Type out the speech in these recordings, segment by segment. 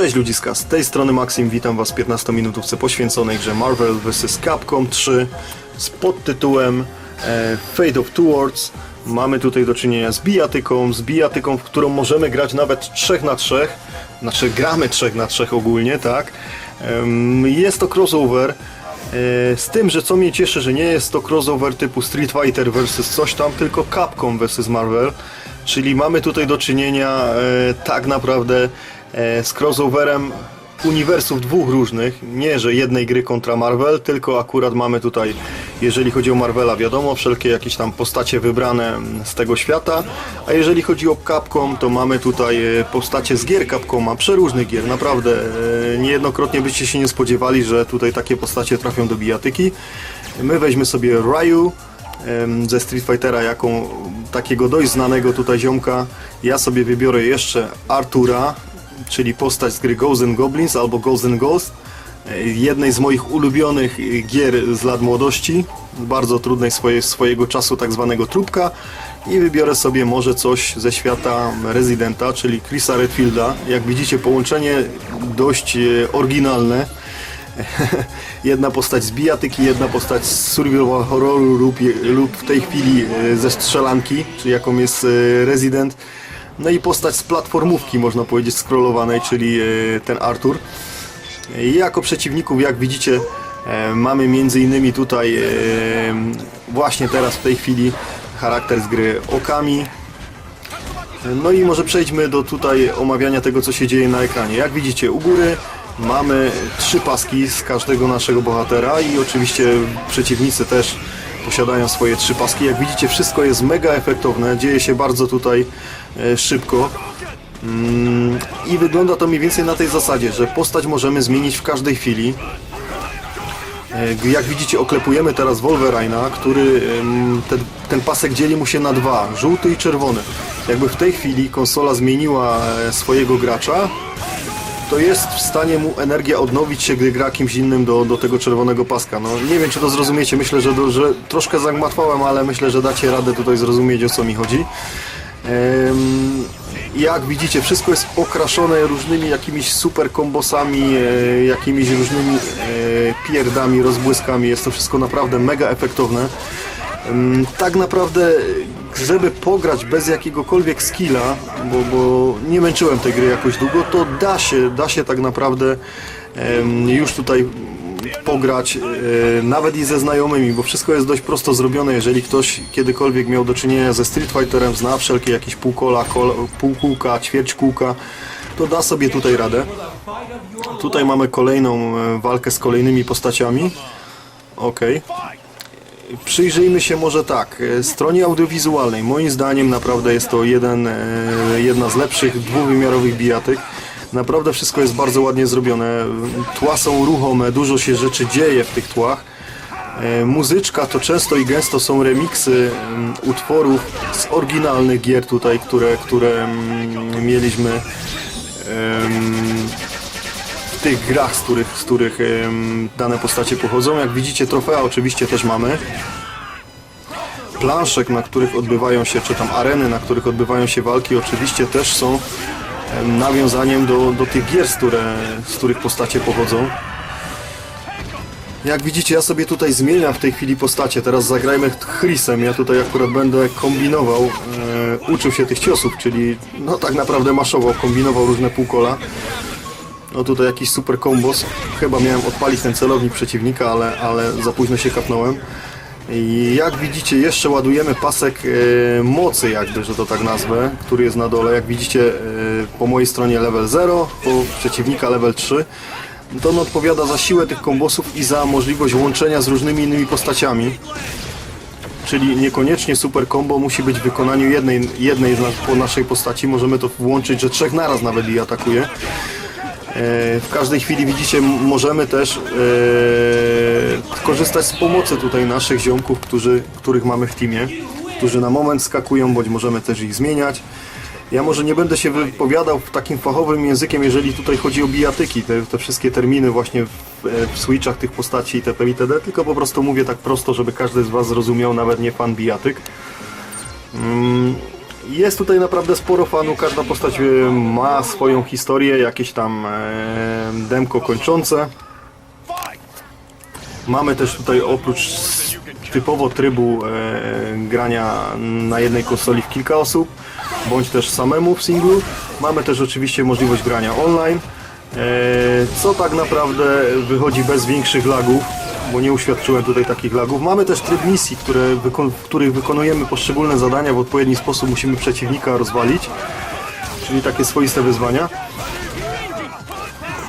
Cześć ludziska, z tej strony Maxim, witam was w 15 minutówce poświęconej grze Marvel vs. Capcom 3 z podtytułem e, Fate of Two Worlds. Mamy tutaj do czynienia z bijatyką, z bijatyką, w którą możemy grać nawet 3 na 3 znaczy gramy 3 na 3 ogólnie, tak? Jest to crossover, e, z tym, że co mnie cieszy, że nie jest to crossover typu Street Fighter vs coś tam, tylko Capcom vs Marvel, czyli mamy tutaj do czynienia e, tak naprawdę z crossoverem uniwersów dwóch różnych, nie że jednej gry kontra Marvel, tylko akurat mamy tutaj, jeżeli chodzi o Marvela, wiadomo, wszelkie jakieś tam postacie wybrane z tego świata, a jeżeli chodzi o Capcom, to mamy tutaj e, postacie z gier Capcoma, przeróżnych gier, naprawdę e, niejednokrotnie byście się nie spodziewali, że tutaj takie postacie trafią do bijatyki. My weźmy sobie Ryu, ze Street Fightera jaką takiego dość znanego tutaj ziomka. Ja sobie wybiorę jeszcze Artura, czyli postać z gry Ghosts and Goblins albo Ghosts and Ghost. e, Jednej z moich ulubionych e, gier z lat młodości, bardzo trudnej swoje, swojego czasu tak zwanego trupka i wybiorę sobie może coś ze świata Residenta, czyli Chrisa Redfielda. Jak widzicie połączenie dość e, oryginalne jedna postać z bijatyki, jedna postać z survival horroru lub, lub w tej chwili ze strzelanki, czyli jaką jest Resident. No i postać z platformówki, można powiedzieć, scrollowanej, czyli e, ten Arthur. I jako przeciwników, jak widzicie, e, mamy między innymi tutaj e, właśnie teraz w tej chwili charakter z gry Okami, no i może przejdźmy do tutaj omawiania tego, co się dzieje na ekranie. Jak widzicie, u góry mamy trzy paski z każdego naszego bohatera i oczywiście przeciwnicy też posiadają swoje trzy paski. Jak widzicie, wszystko jest mega efektowne, dzieje się bardzo tutaj e, szybko. Mm, I wygląda to mniej więcej na tej zasadzie, że postać możemy zmienić w każdej chwili. E, Jak widzicie, oklepujemy teraz Wolverina, który ten, ten pasek dzieli mu się na dwa, żółty i czerwony. Jakby w tej chwili konsola zmieniła e, swojego gracza, to jest w stanie mu energia odnowić się, gdy gra kimś innym do, do tego czerwonego paska. No nie wiem, czy to zrozumiecie, myślę, że, do, że troszkę zagmatwałem, ale myślę, że dacie radę tutaj zrozumieć, o co mi chodzi. Em, jak widzicie, wszystko jest okraszone różnymi jakimiś super kombosami, e, jakimiś różnymi e, pierdami, rozbłyskami. Jest to wszystko naprawdę mega efektowne. Tak naprawdę, żeby pograć bez jakiegokolwiek skilla, bo, bo nie męczyłem tej gry jakoś długo, to da się, da się tak naprawdę już tutaj pograć e, nawet i ze znajomymi, bo wszystko jest dość prosto zrobione. Jeżeli ktoś kiedykolwiek miał do czynienia ze Street Fighterem, zna wszelkie jakieś półkola, kol, półkółka, ćwierćkółka, to da sobie tutaj radę. Tutaj mamy kolejną e, walkę z kolejnymi postaciami. Okej. Przyjrzyjmy się może tak, e, stronie audiowizualnej. Moim zdaniem naprawdę jest to jeden, e, jedna z lepszych dwuwymiarowych bijatyk. Naprawdę wszystko jest bardzo ładnie zrobione. Tła są ruchome, dużo się rzeczy dzieje w tych tłach. E, Muzyczka to często i gęsto są remiksy em, utworów z oryginalnych gier tutaj, które, które em, mieliśmy w tych grach, z których, z których em, dane postacie pochodzą. Jak widzicie trofea oczywiście też mamy. Planszek, na których odbywają się, czy tam areny, na których odbywają się walki oczywiście też są em, nawiązaniem do, do tych gier, z, które, z których postacie pochodzą. Jak widzicie, ja sobie tutaj zmieniam w tej chwili postacie. Teraz zagrajmy Chrisem. Ja tutaj akurat będę kombinował, e, uczył się tych ciosów, czyli no tak naprawdę maszował, kombinował różne półkola. No tutaj jakiś super kombos. Chyba miałem odpalić ten celownik przeciwnika, ale, ale za późno się kapnąłem. I jak widzicie, jeszcze ładujemy pasek e, mocy, jakby, że to tak nazwę, który jest na dole. Jak widzicie, e, po mojej stronie level 0, po przeciwnika level 3. To on odpowiada za siłę tych kombosów i za możliwość łączenia z różnymi innymi postaciami. Czyli niekoniecznie super combo musi być w wykonaniu jednej, jednej po naszej postaci. Możemy to włączyć, że trzech naraz nawet i atakuje. E, W każdej chwili widzicie, możemy też e, korzystać z pomocy tutaj naszych ziomków, którzy, których mamy w teamie, którzy na moment skakują, bądź możemy też ich zmieniać. Ja może nie będę się wypowiadał takim fachowym językiem, jeżeli tutaj chodzi o bijatyki, te, te wszystkie terminy właśnie w, e, w switchach tych postaci itp. itd., tylko po prostu mówię tak prosto, żeby każdy z Was zrozumiał, nawet nie fan bijatyk. Mm, Jest tutaj naprawdę sporo fanu, każda postać e, ma swoją historię, jakieś tam e, demko kończące. Mamy też tutaj oprócz typowo trybu e, grania na jednej konsoli w kilka osób, bądź też samemu w singlu. Mamy też oczywiście możliwość grania online, co tak naprawdę wychodzi bez większych lagów, bo nie uświadczyłem tutaj takich lagów. Mamy też tryb misji, które, w których wykonujemy poszczególne zadania w odpowiedni sposób, musimy przeciwnika rozwalić, czyli takie swoiste wyzwania.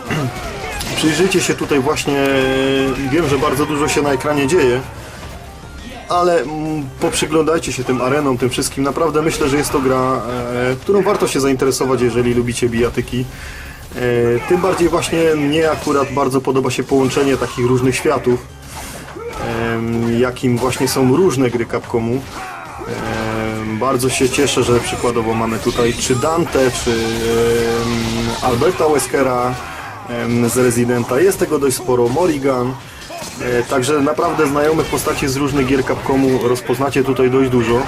Przyjrzyjcie się tutaj właśnie, wiem, że bardzo dużo się na ekranie dzieje, ale poprzyglądajcie się tym arenom, tym wszystkim. Naprawdę myślę, że jest to gra, e, którą warto się zainteresować, jeżeli lubicie bijatyki. E, tym bardziej właśnie mnie akurat bardzo podoba się połączenie takich różnych światów, jakim właśnie są różne gry Capcomu. Bardzo się cieszę, że przykładowo mamy tutaj czy Dante, czy Alberta Weskera z Residenta. Jest tego dość sporo. Morrigan. E, Także naprawdę znajomych postaci z różnych gier Capcomu rozpoznacie tutaj dość dużo.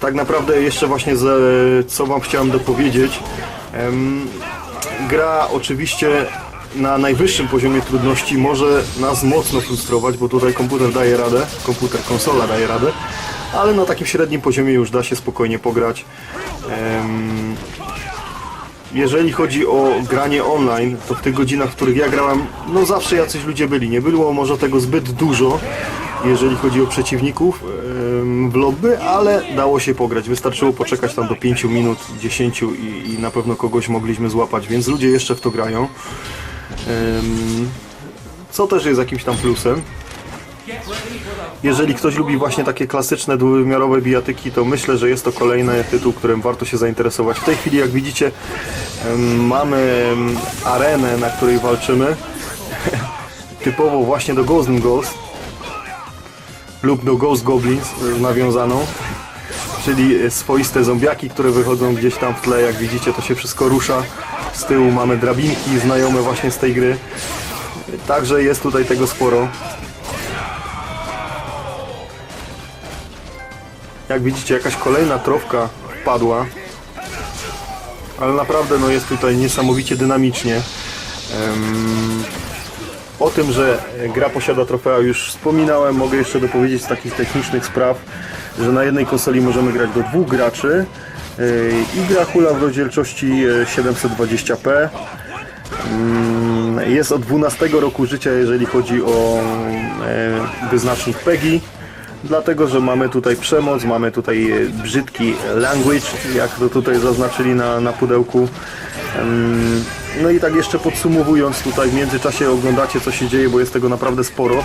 Tak naprawdę jeszcze właśnie ze, co Wam chciałem dopowiedzieć. Gra oczywiście na najwyższym poziomie trudności może nas mocno frustrować, bo tutaj komputer daje radę, komputer, konsola daje radę, ale na takim średnim poziomie już da się spokojnie pograć. Jeżeli chodzi o granie online, to w tych godzinach, w których ja grałem, no zawsze jacyś ludzie byli. Nie było może tego zbyt dużo, jeżeli chodzi o przeciwników w lobby, ale dało się pograć. Wystarczyło poczekać tam do 5 minut, 10 i, i na pewno kogoś mogliśmy złapać, więc ludzie jeszcze w to grają. Co też jest jakimś tam plusem. Jeżeli ktoś lubi właśnie takie klasyczne, dwuwymiarowe bijatyki, to myślę, że jest to kolejny tytuł, którym warto się zainteresować. W tej chwili, jak widzicie, mamy arenę, na której walczymy. Typowo właśnie do Ghost Ghost lub do Ghost Goblins e, nawiązaną. Czyli swoiste zombiaki, które wychodzą gdzieś tam w tle. Jak widzicie, to się wszystko rusza. Z tyłu mamy drabinki znajome właśnie z tej gry. Także jest tutaj tego sporo. Jak widzicie, jakaś kolejna trofka wpadła. Ale naprawdę no, jest tutaj niesamowicie dynamicznie. Em, o tym, że gra posiada trofea już wspominałem, mogę jeszcze dopowiedzieć z takich technicznych spraw, że na jednej konsoli możemy grać do dwóch graczy yy, i gra hula w rozdzielczości e, 720p. Mm, Jest od 12 roku życia, jeżeli chodzi o e, wyznacznik PEGI. Dlatego, że mamy tutaj przemoc, mamy tutaj brzydki language, jak to tutaj zaznaczyli na, na pudełku. Em, No i tak jeszcze podsumowując, tutaj w międzyczasie oglądacie co się dzieje, bo jest tego naprawdę sporo.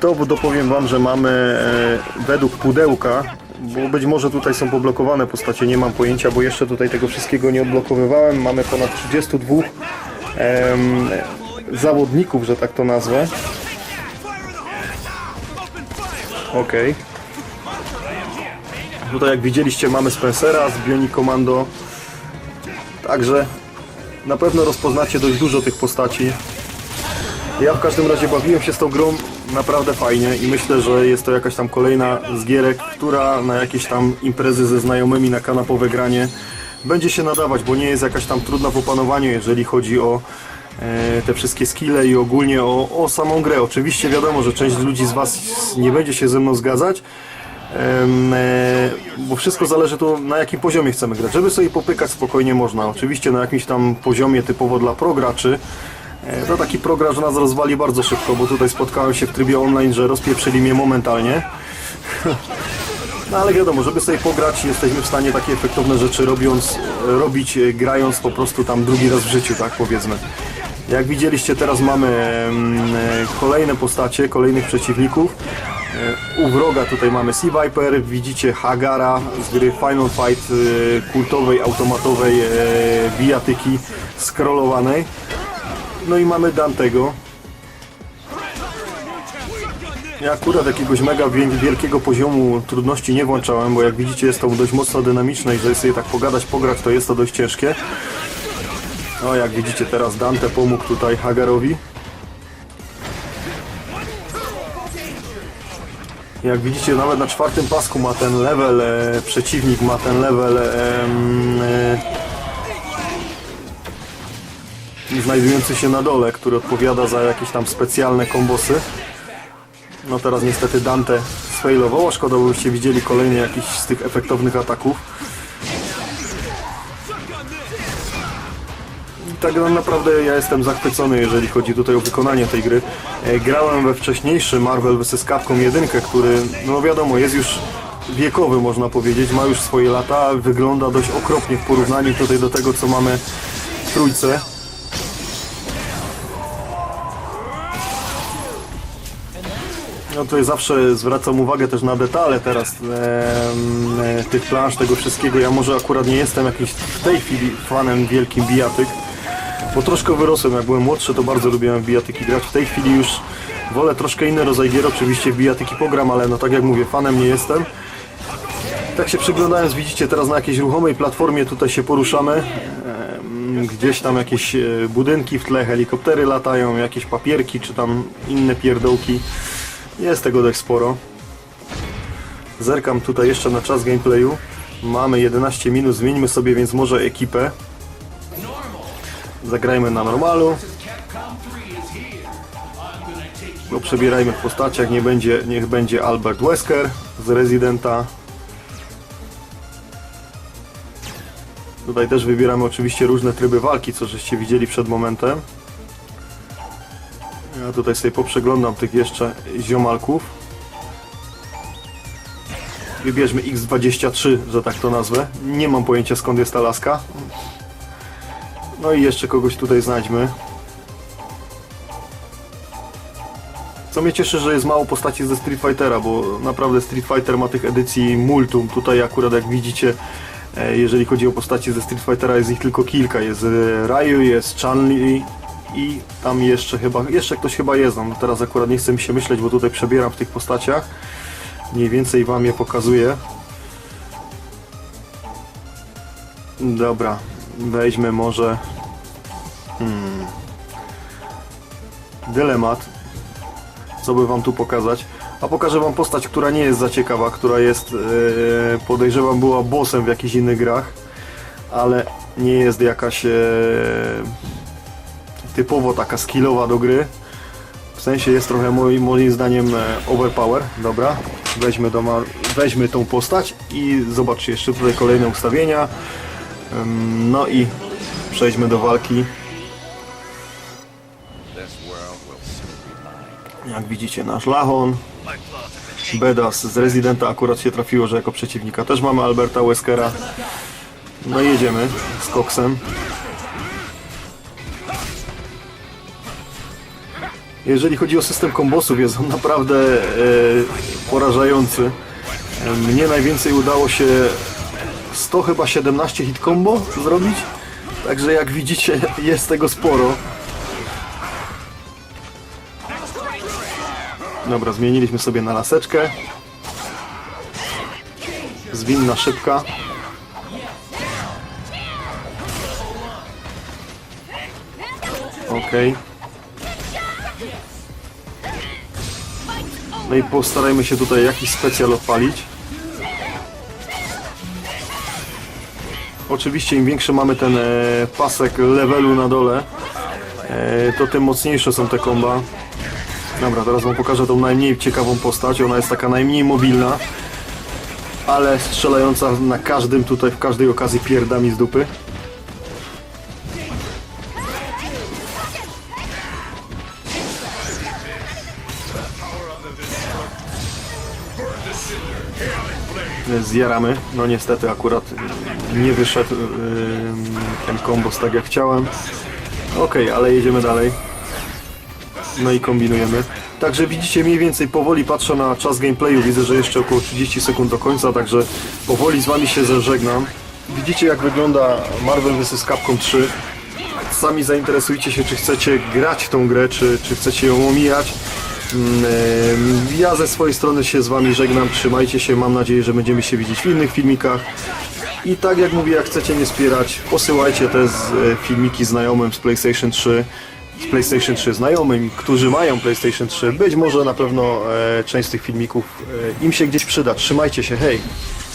To dopowiem Wam, że mamy e, według pudełka, bo być może tutaj są poblokowane postacie, nie mam pojęcia, bo jeszcze tutaj tego wszystkiego nie odblokowywałem. Mamy ponad 32 em, zawodników, że tak to nazwę. Okej. Tutaj jak widzieliście mamy Spencera z Bionic Commando. Także na pewno rozpoznacie dość dużo tych postaci. Ja w każdym razie bawiłem się z tą grą naprawdę fajnie i myślę, że jest to jakaś tam kolejna z gierek, która na jakieś tam imprezy ze znajomymi na kanapowe granie będzie się nadawać, bo nie jest jakaś tam trudna w opanowaniu, jeżeli chodzi o e, te wszystkie skille i ogólnie o, o samą grę. Oczywiście wiadomo, że część ludzi z Was nie będzie się ze mną zgadzać, bo wszystko zależy to na jakim poziomie chcemy grać. Żeby sobie popykać spokojnie można. Oczywiście na jakimś tam poziomie typowo dla prograczy. e, To taki progracz nas rozwali bardzo szybko, bo tutaj spotkałem się w trybie online, że rozpieprzyli mnie momentalnie. No ale wiadomo, żeby sobie pograć, jesteśmy w stanie takie efektowne rzeczy robiąc, robić, e, grając po prostu tam drugi raz w życiu, tak powiedzmy. Jak widzieliście, teraz mamy e, kolejne postacie, kolejnych przeciwników. E, U wroga tutaj mamy Sea Viper, widzicie Hagara z gry Final Fight, e, kultowej, automatowej e, bijatyki scrollowanej. No i mamy Dantego. Ja akurat jakiegoś mega wiel- wielkiego poziomu trudności nie włączałem, bo jak widzicie jest to dość mocno dynamiczne i żeby sobie tak pogadać, pograć, to jest to dość ciężkie. No jak widzicie teraz Dante pomógł tutaj Hagarowi. Jak widzicie, nawet na czwartym pasku ma ten level, e, przeciwnik ma ten level e, e, znajdujący się na dole, który odpowiada za jakieś tam specjalne kombosy. No teraz niestety Dante sfailował, szkoda, byście widzieli kolejny jakiś z tych efektownych ataków. Tak no, naprawdę ja jestem zachwycony, jeżeli chodzi tutaj o wykonanie tej gry. E, Grałem we wcześniejszy Marvel vs. Capcom 1, który, no wiadomo, jest już wiekowy, można powiedzieć, ma już swoje lata, wygląda dość okropnie w porównaniu tutaj do tego, co mamy w trójce. No tutaj zawsze zwracam uwagę też na detale teraz e, tych plansz, tego wszystkiego. Ja może akurat nie jestem jakiś w tej chwili fanem wielkim bijatyk, bo troszkę wyrosłem. Jak byłem młodszy, to bardzo lubiłem bijatyki grać. W tej chwili już wolę troszkę inny rodzaj gier. Oczywiście bijatyki pogram, ale no tak jak mówię, fanem nie jestem. Tak się przyglądając, widzicie teraz na jakiejś ruchomej platformie tutaj się poruszamy. Gdzieś tam jakieś e, budynki w tle, helikoptery latają, jakieś papierki czy tam inne pierdołki. Jest tego dość sporo. Zerkam tutaj jeszcze na czas gameplayu. Mamy 11 minut, zmieńmy sobie więc może ekipę. Zagrajmy na normalu. No, przebierajmy w postaciach, nie będzie, niech będzie Albert Wesker z Residenta. Tutaj też wybieramy oczywiście różne tryby walki, co żeście widzieli przed momentem. Ja tutaj sobie poprzeglądam tych jeszcze ziomalków. Wybierzmy X23, że tak to nazwę. Nie mam pojęcia skąd jest ta laska. No i jeszcze kogoś tutaj znajdźmy. Co mnie cieszy, że jest mało postaci ze Street Fightera, bo naprawdę Street Fighter ma tych edycji multum. Tutaj akurat jak widzicie, e, jeżeli chodzi o postaci ze Street Fightera jest ich tylko kilka. Jest e, Ryu, jest Chun-Li i tam jeszcze chyba, jeszcze ktoś chyba jest. No teraz akurat nie chcę mi się myśleć, bo tutaj przebieram w tych postaciach. Mniej więcej wam je pokazuję. Dobra, weźmy może hmm. dylemat. Co by wam tu pokazać? A pokażę wam postać, która nie jest za ciekawa, która jest, e, podejrzewam, była bossem w jakichś innych grach, ale nie jest jakaś e, typowo taka skillowa do gry. W sensie jest trochę moim, moim zdaniem e, overpower. Dobra, weźmy, do weźmy tą postać i zobaczcie jeszcze tutaj kolejne ustawienia. No i przejdźmy do walki. Jak widzicie nasz Lachon. Bedas z Residenta akurat się trafiło, że jako przeciwnika też mamy Alberta Weskera. No i jedziemy z Coxem. Jeżeli chodzi o system kombosów, jest on naprawdę e, porażający. Mnie najwięcej udało się 100 chyba 17 hit combo zrobić. Także jak widzicie jest tego sporo. Dobra, zmieniliśmy sobie na laseczkę. Zwinna szybka. Okej. No i postarajmy się tutaj jakiś specjal odpalić. Oczywiście im większy mamy ten e, pasek levelu na dole, e, to tym mocniejsze są te komba. Dobra, teraz wam pokażę tą najmniej ciekawą postać. Ona jest taka najmniej mobilna, ale strzelająca na każdym tutaj, w każdej okazji pierdami z dupy. Zjaramy. No niestety akurat nie wyszedł yy, ten kombos tak jak chciałem. Okej, ale jedziemy dalej. No i kombinujemy. Także widzicie mniej więcej powoli patrzę na czas gameplayu. Widzę, że jeszcze około 30 sekund do końca, także powoli z wami się zeżegnam. Widzicie jak wygląda Marvel vs. Capcom 3. Sami zainteresujcie się, czy chcecie grać tą grę, czy, czy chcecie ją omijać. Mm, Ja ze swojej strony się z wami żegnam. Trzymajcie się. Mam nadzieję, że będziemy się widzieć w innych filmikach. I tak jak mówię, jak chcecie mnie wspierać, posyłajcie te e, filmiki znajomym z PlayStation 3. z PlayStation 3 znajomym, którzy mają PlayStation 3. Być może na pewno e, część z tych filmików e, im się gdzieś przyda. Trzymajcie się, hej!